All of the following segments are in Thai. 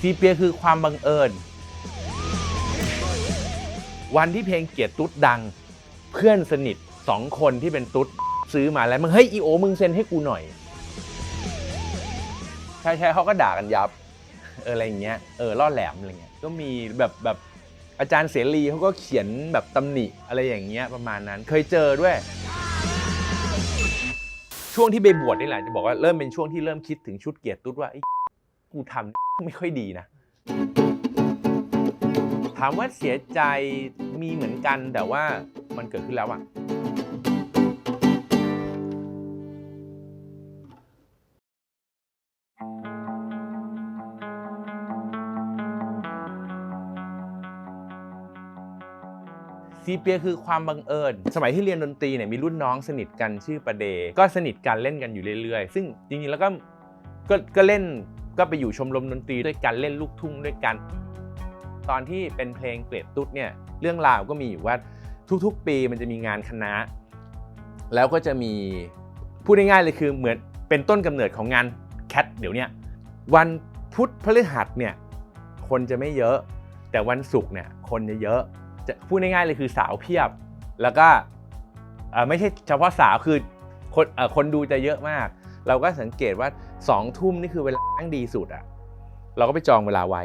ซีเปียคือความบังเอิญ วันที่เพลงเกียรติตุ๊ดดัง เพื่อนสนิทสองคนที่เป็นตุ๊ดซื้อมาแล้วมึงเฮ้ยอีโอมึงเซ็นให้กูหน่อย ใช่ใช่เขาก็ด่ากันยับเอออะไรอย่างเงี้ยเออล่อแหลมอะไรเงี้ยก็มีแบบแบบอาจารย์เสรีเขาก็เขียนแบบตำหนิอะไรอย่างเงี้ยประมาณนั้นเคยเจอด้วย ช่วงที่ไปบวชนี่แหละจะบอกว่าเริ่มเป็นช่วงที่เริ่มคิดถึงชุดเกียรติตุ๊ดว่า กูทำไม่ค่อยดีนะ ถามว่าเสียใจมีเหมือนกันแต่ว่ามันเกิดขึ้นแล้วอะซีเปียคือความบังเอิญ สมัยที่เรียนดนตรีเนี่ยมีรุ่นน้องสนิทกันชื่อประเด ก็สนิทกันเล่นกันอยู่เรื่อยๆ ซึ่งจริงๆแล้วก็ก็ก็เล่น ก็ไปอยู่ชมรมดนตรีด้วยกันเล่นลูกทุ่งด้วยกัน ตอนที่เป็นเพลงเกรดตุ๊ดเนี่ยเรื่องราวก็มีอยู่ว่าทุกๆ ปีมันจะมีงานคณะ แล้วก็จะมีพูดง่ายๆเลยคือเหมือนเป็นต้นกำเนิดของงานแคทเดี๋ยวนี้วันพุธพฤหัสเนี่ยคนจะไม่เยอะ แต่วันศุกร์เนี่ยคนจะเยอะจะพูดง่ายๆเลยคือสาวเพียบ แล้วก็ไม่ใช่เฉพาะสาวคือคนอคนดูจะเยอะมาก เราก็สังเกตว่า2องทุ่มนี่คือเวลาตั้งดีสุดอะเราก็ไปจองเวลาไว้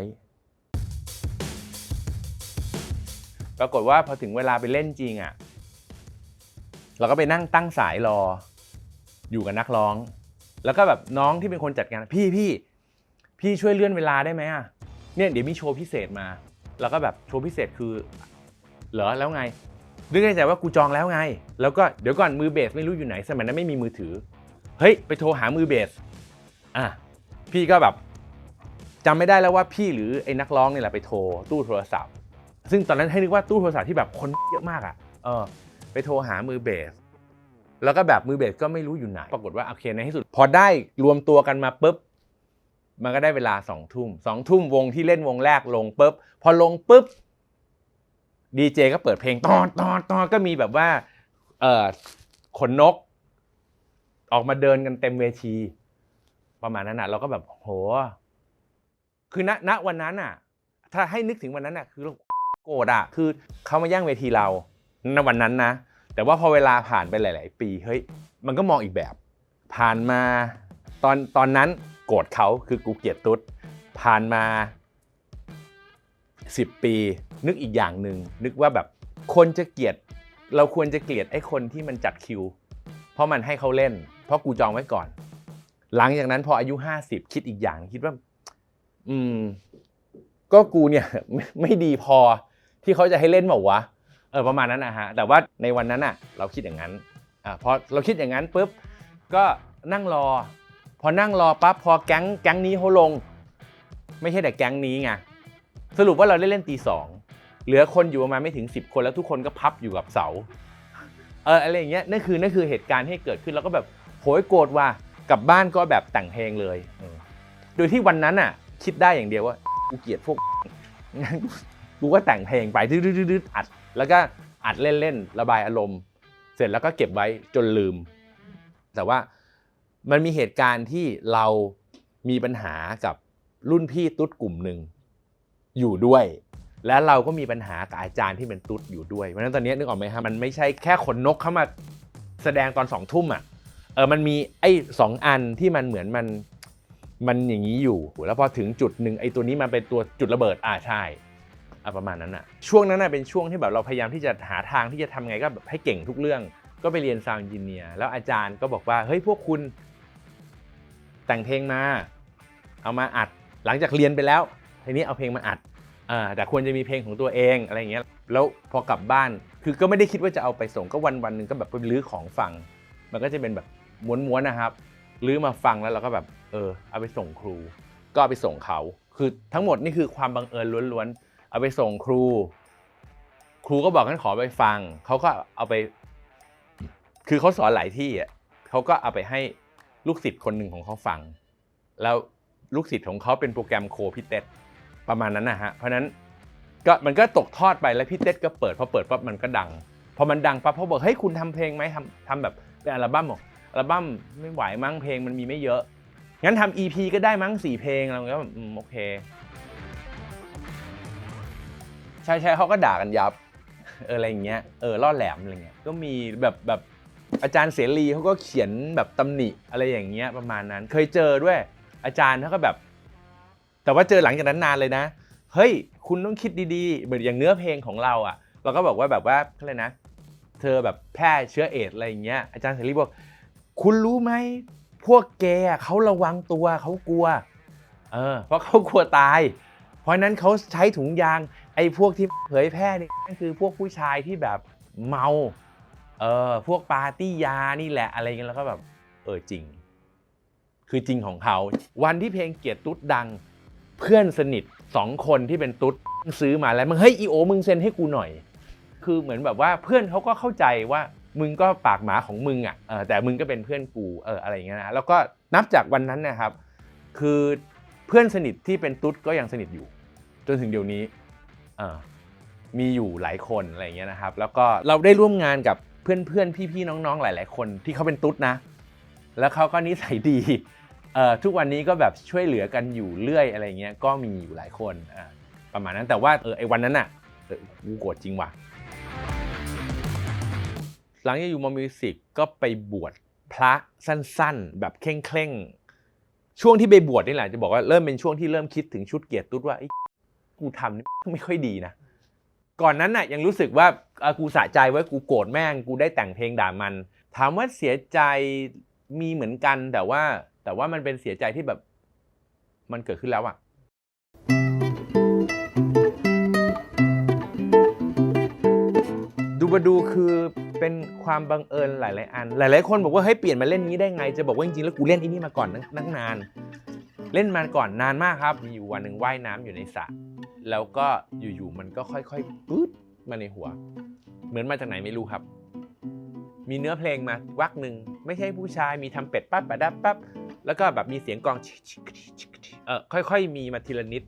ปรากฏว่าพอถึงเวลาไปเล่นจริงอะเราก็ไปนั่งตั้งสายรอ อยู่กับนักร้อง แล้วก็แบบน้องที่เป็นคนจัดงานพี่พี่พี่ช่วยเลื่อนเวลาได้ไหมอะเนี่ยเดี๋ยวมีโชว์พิเศษมา แล้วก็แบบโชว์พิเศษคือเหรอแล้วไงนึกในใจว่ากูจองแล้วไง แล้วก็เดี๋ยวก่อนมือเบสไม่รู้อยู่ไหน สมัยนั้นไม่มีมือถือ เฮ้ยไปโทรหามือเบสอะพี่ก็แบบจำไม่ได้แล้วว่าพี่หรือไอ้นักร้องนี่แหละไปโทรตู้โทรศัพท์ ซึ่งตอนนั้นให้นึกว่าตู้โทรศัพท์ที่แบบคนเยอะมากอะเออไปโทรหามือเบส แล้วก็แบบมือเบสก็ไม่รู้อยู่ไหน ปรากฏว่าโอเคในที่สุด พอได้รวมตัวกันมาปุ๊บมันก็ได้เวลาสองทุ่มสองทุ่มวงที่เล่นวงแรกลงปุ๊บพอลงปุ๊บดีเจก็เปิดเพลงตอนตอนตอนก็มีแบบว่าเออขนนก ออกมาเดินกันเต็มเวที ประมาณนั้นอะ เราก็แบบโห คือณณวันนั้นอะ ถ้าให้นึกถึงวันนั้นอะ คือเราโกรธอะ คือเขามาแย่งเวทีเราณวันนั้นนะ แต่ว่าพอเวลาผ่านไปหลาย ๆ ปีเฮ้ยมันก็มองอีกแบบ ผ่านมาตอนตอนนั้นโกรธเขาคือกูเกลียดตุ๊ดผ่านมา 10 ปี นึกอีกอย่างหนึ่งนึกว่าแบบคนจะเกลียด เราควรจะเกลียดไอ้คนที่มันจัดคิว เพราะมันให้เขาเล่น เพราะกูจองไว้ก่อน หลังจากนั้นพออายุ 50 คิดอีกอย่างคิดว่า อืม ก็กูเนี่ยไม่ไม่ดีพอที่เขาจะให้เล่นบอกวะเออประมาณนั้นนะฮะแต่ว่าในวันนั้นอะ เราคิดอย่างนั้นอ่าพอเราคิดอย่างนั้นปุ๊บก็นั่งรอ พอนั่งรอปั๊บพอแก๊งแก๊งนี้เขาลง ไม่ใช่แต่แก๊งนี้ไงสรุปว่าเราได้เล่นตีสองเหลือคนอยู่ประมาณไม่ถึง 10 คนแล้วทุกคนก็พับอยู่กับเสาเอออะไรอย่างเงี้ยนั่นคือนั่นคือเหตุการณ์ที่เกิดขึ้นแล้วก็แบบ โหยโกรธว่ากลับบ้านก็แบบแต่งเพลงเลยโดยที่วันนั้นอะ คิดได้อย่างเดียวว่ากูเกลียดพวกงั้นกูก็แต่งเพลงไปดื้อๆๆอัด แล้วก็อัดเล่นๆระบายอารมณ์ เสร็จแล้วก็เก็บไว้จนลืม แต่ว่ามันมีเหตุการณ์ที่เรามีปัญหากับรุ่นพี่ตุ๊ดกลุ่มหนึ่งอยู่ด้วย และเราก็มีปัญหากับอาจารย์ที่เป็นตุ๊ดอยู่ด้วยเพราะฉะนั้นตอนนี้นึกออกไหมฮะมันไม่ใช่แค่ขนนกเข้ามาแสดงตอนสองทุ่มอะ เออมันมีไอ้สองอันที่มันเหมือนมันมันอย่างนี้อยู่ แล้วพอถึงจุดหนึ่งไอ้ตัวนี้มันเป็นตัวจุดระเบิดอ่าใช่อะประมาณนั้นอะช่วงนั้นน่ะเป็นช่วงที่แบบเราพยายามที่จะหาทางที่จะทำไงก็แบบให้เก่งทุกเรื่อง ก็ไปเรียนซาวด์เอนเนียร์แล้วอาจารย์ก็บอกว่าเฮ้ยพวกคุณ แต่งเพลงมา เอามาอัด หลังจากเรียนไปแล้วทีนี้เอาเพลงมาอัดอ่าแต่ควรจะมีเพลงของตัวเองอะไรอย่างเงี้ยแล้วพอกลับบ้านคือก็ไม่ได้คิดว่าจะเอาไปส่งก็วันวันหนึ่งก็แบบไปลื้อของฟัง มันก็จะเป็นแบบ ม้วนๆนะครับลื้อมาฟังแล้วเราก็แบบเออเอาไปส่งครู ก็เอาไปส่งเขา คือทั้งหมดนี่คือความบังเอิญล้วนๆเอาไปส่งครู ครูก็บอกงั้นขอไปฟังเขาก็เอาไป คือเขาสอนหลายที่อะเขาก็เอาไปให้ลูกศิษย์คนหนึ่งของเขาฟัง แล้วลูกศิษย์ของเขาเป็นโปรแกรมโคพี่เต็ดประมาณนั้นนะฮะเพราะนั้นก็มันก็ตกทอดไปแล้วพี่เต็ดก็เปิดพอเปิดปั๊บมันก็ดังพอมันดังปั๊บเขาบอกเฮ้ยคุณทำเพลงไหมทำทำแบบเป็นอัลบั้มบอก อัลบั้มไม่ไหวมั้งเพลงมันมีไม่เยอะ งั้นทำ EP ก็ได้มั้งสี่เพลงเราก็แบบอืมโอเค ใช่ใช่เขาก็ด่ากันยับ เอออะไรอย่างเงี้ยเออล่อแหลมอะไรเงี้ยก็มีแบบแบบอาจารย์เสรีเขาก็เขียนแบบตำหนิอะไรอย่างเงี้ยประมาณนั้น เคยเจอด้วย อาจารย์เขาก็แบบ แต่ว่าเจอหลังจากนั้นนานเลยนะ เฮ้ย คุณต้องคิดดีๆ เหมือนอย่างเนื้อเพลงของเราอะ เราก็บอกว่าแบบว่าอะไรนะ เธอแบบแพร่เชื้อเอดส์อะไรอย่างเงี้ยอาจารย์เสรีบอก คุณรู้ไหม พวกเกเขาระวังตัวเขากลัว เออ เพราะเขากลัวตาย เพราะนั้นเขาใช้ถุงยาง ไอ้พวกที่เผยแพร่นี่คือพวกผู้ชายที่แบบเมา เออ พวกปาร์ตี้ยานี่แหละอะไรเงี้ยแล้วก็แบบ เออจริง คือจริงของเขา วันที่เพลงเกียรติตุ๊ดดัง เพื่อนสนิทสองคนที่เป็นตุ๊ดซื้อมาแล้วมึงเฮ้ยอีโอมึงเซ็นให้กูหน่อย คือเหมือนแบบว่าเพื่อนเขาก็เข้าใจว่า มึงก็ปากหมาของมึงอะเออแต่มึงก็เป็นเพื่อนกูเอออะไรอย่างเงี้ยนะแล้วก็นับจากวันนั้นนะครับ คือเพื่อนสนิทที่เป็นตุ๊ดก็ยังสนิทอยู่ จนถึงเดี๋ยวนี้เออมีอยู่หลายคนอะไรเงี้ยนะครับ แล้วก็เราได้ร่วมงานกับเพื่อนๆพี่ๆน้องๆหลาย ๆ คนที่เขาเป็นตุ๊ดนะ แล้วเขาก็นิสัยดีเอ่อทุกวันนี้ก็แบบช่วยเหลือกันอยู่เรื่อยอะไรเงี้ยก็มีอยู่หลายคนอ่าประมาณนั้นแต่ว่าเออไอ้วันนั้นน่ะกูโกรธจริงว่ะ หลังจากอยู่มอมิวสิกก็ไปบวชพระสั้นๆ แบบเคร่งเคร่งช่วงที่ไปบวชนี่แหละจะบอกว่าเริ่มเป็นช่วงที่เริ่มคิดถึงชุดเกียรติตุ๊ดว่าไอ้กูทำนี่ไม่ค่อยดีนะ ก่อนนั้นน่ะยังรู้สึกว่าเอ่อกูสะใจไว้กูโกรธแม่งกูได้แต่งเพลงด่ามัน ถามว่าเสียใจมีเหมือนกันแต่ว่า แต่ว่ามันเป็นเสียใจที่แบบมันเกิดขึ้นแล้วอะ ดูมาดูคือเป็นความบังเอิญหลาย ๆ อัน หลาย ๆ คนบอกว่าเฮ้ยเปลี่ยนมาเล่นนี้ได้ไง จะบอกว่าจริง ๆ แล้วกูเล่นอีนี่มาก่อนนักนาน เล่นมาก่อนนานมากครับ มีอยู่วันหนึ่งว่ายน้ำอยู่ในสระแล้วก็อยู่ ๆ มันก็ค่อย ๆปึ๊ดมาในหัว เหมือนมาจากไหนไม่รู้ครับ มีเนื้อเพลงมาวักหนึ่งไม่ใช่ผู้ชายมีทำเป็ดปั๊บปะดับปั๊บแล้วก็แบบมีเสียงกองชิกชิกชิกชิกชิกเออค่อย ๆ มีมาทีละนิด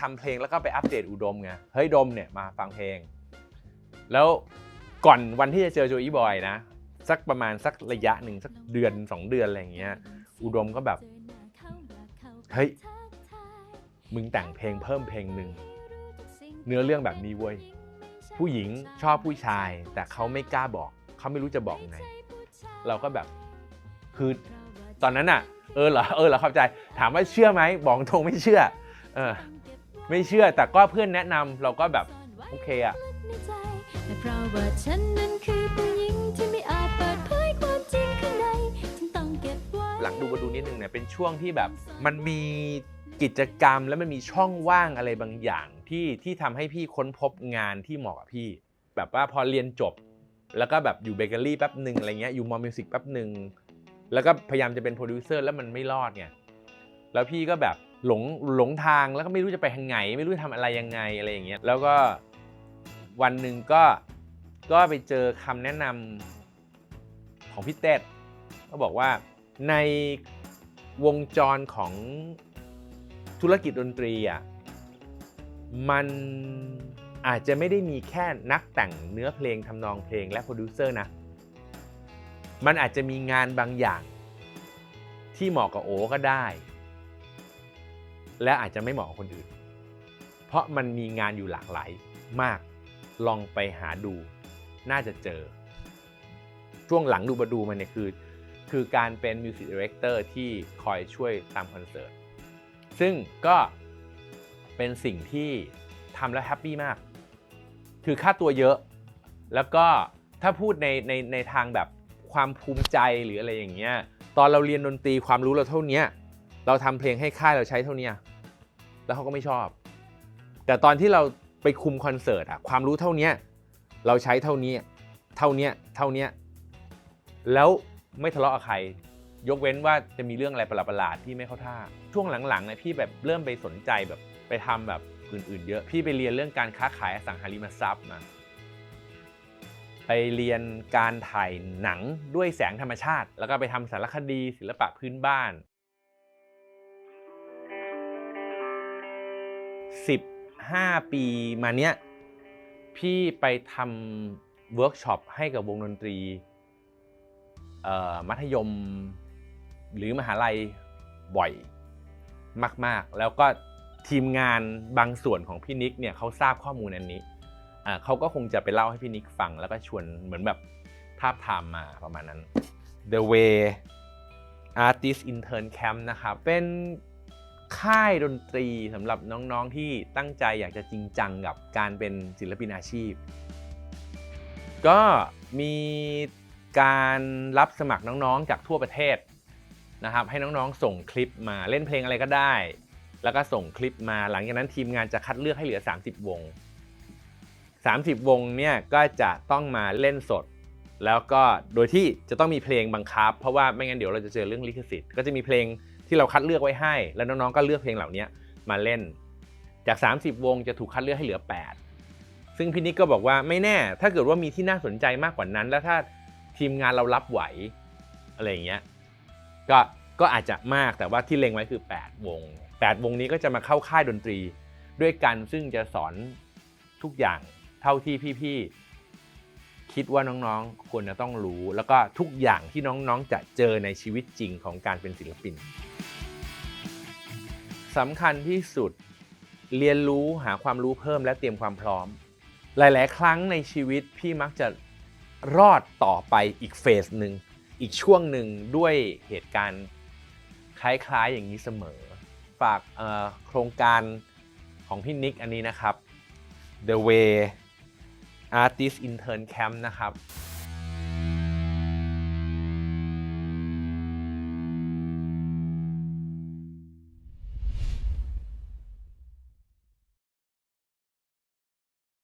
ทำเพลงแล้วก็ไปอัปเดตอุดมไง เฮ้ยดมเนี่ยมาฟังเพลง แล้วก่อนวันที่จะเจอโจอีบอยนะ สักประมาณสักระยะหนึ่งสักเดือน 2 เดือนอะไรอย่างเงี้ย อุดมก็แบบ เฮ้ย มึงแต่งเพลงเพิ่มเพลงหนึ่ง เนื้อเรื่องแบบนี้เว้ย ผู้หญิงชอบผู้ชาย แต่เขาไม่กล้าบอก เขาไม่รู้จะบอกไง เราก็แบบ คือตอนนั้นอะเออเหรอ เออเหรอเข้าใจ ถามว่าเชื่อไหม บอกตรงไม่เชื่อ เออ ไม่เชื่อแต่ก็เพื่อนแนะนำเราก็แบบโอเคอะแต่เพราะว่าฉันนั้นคือผู้หญิงที่ไม่อาจเปิดเผยความจริงข้างในจึงต้องเก็บไว้หลังดูมาดูนิดนึงเนี่ยเป็นช่วงที่แบบมันมีกิจกรรมแล้วมันมีช่องว่างอะไรบางอย่างที่ที่ทำให้พี่ค้นพบงานที่เหมาะกับพี่ แบบว่าพอเรียนจบ แล้วก็แบบอยู่เบเกอรี่แป๊บหนึ่งอะไรเงี้ยอยู่มอมิวสิกแป๊บหนึ่งแล้วก็พยายามจะเป็นโปรดิวเซอร์แล้วมันไม่รอดไงแล้วพี่ก็แบบ หลงหลงทางแล้วก็ไม่รู้จะไปทางไหน ไม่รู้จะทำอะไรยังไงอะไรอย่างเงี้ยแล้วก็วันหนึ่งก็ก็ไปเจอคำแนะนำของพี่เต้ก็บอกว่าในวงจรของธุรกิจดนตรีอะมันอาจจะไม่ได้มีแค่นักแต่งเนื้อเพลงทำนองเพลงและโปรดิวเซอร์นะ มันอาจจะมีงานบางอย่างที่เหมาะกับโอก็ได้ และอาจจะไม่เหมาะกับคนอื่น เพราะมันมีงานอยู่หลากหลายมากลองไปหาดูน่าจะเจอ ช่วงหลังดูมาดูมันเนี่ยคือ คือการเป็นมิวสิกดีเรคเตอร์ที่คอยช่วยตามคอนเสิร์ตซึ่งก็เป็นสิ่งที่ทำแล้วแฮปปี้มาก คือค่าตัวเยอะ แล้วก็ถ้าพูดในในในทางแบบความภูมิใจหรืออะไรอย่างเงี้ย ตอนเราเรียนดนตรีความรู้เราเท่านี้ เราทำเพลงให้ค่ายเราใช้เท่านี้แล้วเขาก็ไม่ชอบ แต่ตอนที่เราไปคุมคอนเสิร์ตอะความรู้เท่านี้เราใช้เท่านี้ เท่านี้เท่านี้แล้วไม่ทะเลาะกับใคร ยกเว้นว่าจะมีเรื่องอะไรประหลาดๆที่ไม่เข้าท่า ช่วงหลังๆเนี่ยพี่แบบเริ่มไปสนใจแบบไปทำแบบอื่นๆ เยอะ พี่ไปเรียนเรื่องการค้าขายอสังหาริมทรัพย์มาไปเรียนการถ่ายหนังด้วยแสงธรรมชาติ แล้วก็ไปทำสารคดีศิลปะพื้นบ้าน 15 ปีมาเนี้ยพี่ไปทำเวิร์กช็อปให้กับวงดนตรีมัธยมหรือมหาลัยบ่อยมาก ๆ แล้วก็ทีมงานบางส่วนของพี่นิกเนี่ยเขาทราบข้อมูลอันนี้เขาก็คงจะไปเล่าให้พี่นิกฟังแล้วก็ชวนเหมือนแบบทาบทามมาประมาณนั้น The Way Artist Intern Camp นะครับเป็น ค่ายดนตรีสำหรับน้องๆที่ตั้งใจอยากจะจริงจังกับการเป็นศิลปินอาชีพ ก็มีการรับสมัครน้องๆจากทั่วประเทศนะครับให้น้องๆส่งคลิปมาเล่นเพลงอะไรก็ได้ แล้วก็ส่งคลิปมาหลังจากนั้นทีมงานจะคัดเลือกให้เหลือ 30 วง 30 วงเนี่ยก็จะต้องมาเล่นสด แล้วก็โดยที่จะต้องมีเพลงบังคับ เพราะว่าไม่งั้นเดี๋ยวเราจะเจอเรื่องลิขสิทธิ์ก็จะมีเพลงที่เราคัดเลือกไว้ให้ แล้วน้องๆก็เลือกเพลงเหล่านี้มาเล่น จาก 30 วงจะถูกคัดเลือกให้เหลือ 8 ซึ่งพี่นิกก็บอกว่าไม่แน่ ถ้าเกิดว่ามีที่น่าสนใจมากกว่านั้น แล้วถ้าทีมงานเรารับไหวอะไรอย่างเงี้ยก็ก็อาจจะมากแต่ว่าที่เล็งไว้คือ 8 วง 8 วงนี้ก็จะมาเข้าค่ายดนตรีด้วยกันซึ่งจะสอนทุกอย่างเท่าที่พี่ๆ คิดว่าน้องๆ ควรจะต้องรู้ แล้วก็ทุกอย่างที่น้องๆ จะเจอในชีวิตจริงของการเป็นศิลปินสำคัญที่สุดเรียนรู้หาความรู้เพิ่มและเตรียมความพร้อม หลาย ๆ ครั้งในชีวิตพี่มักจะรอดต่อไปอีกเฟสหนึ่งอีกช่วงหนึ่งด้วยเหตุการณ์คล้ายๆอย่างนี้เสมอ ฝากโครงการของพี่นิกอันนี้นะครับ The Way Artist Intern Camp นะครับ